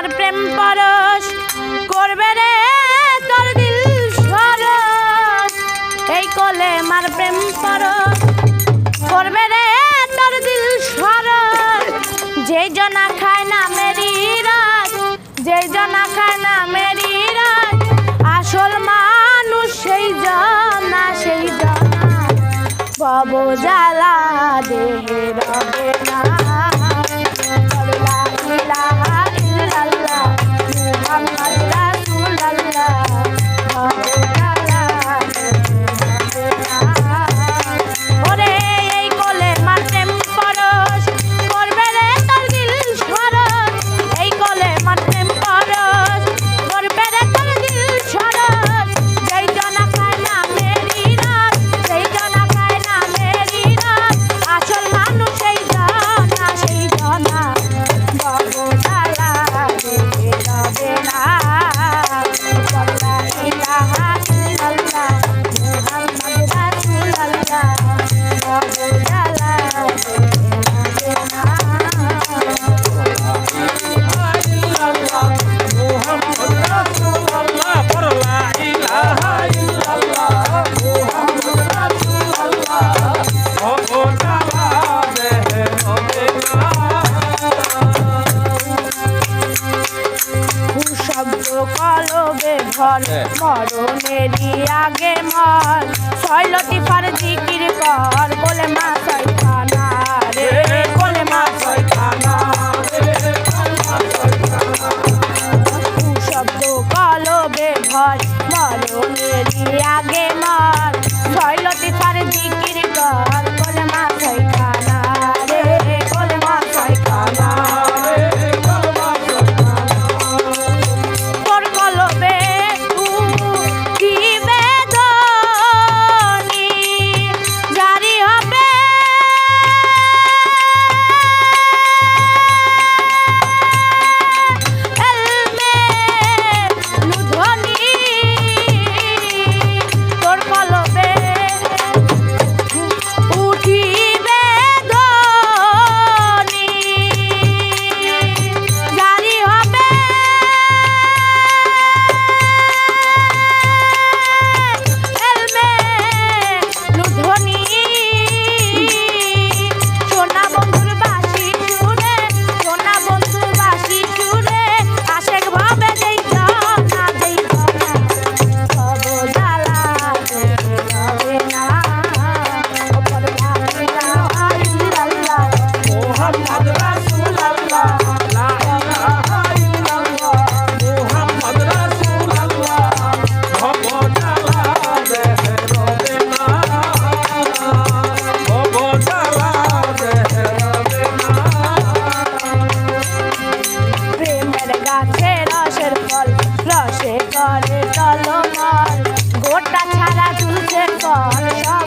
para o and I. ফল মরণেরই আগে মর। শৈলতি fur জিকির কর বলে মা শৈল ஆனதா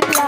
Bye.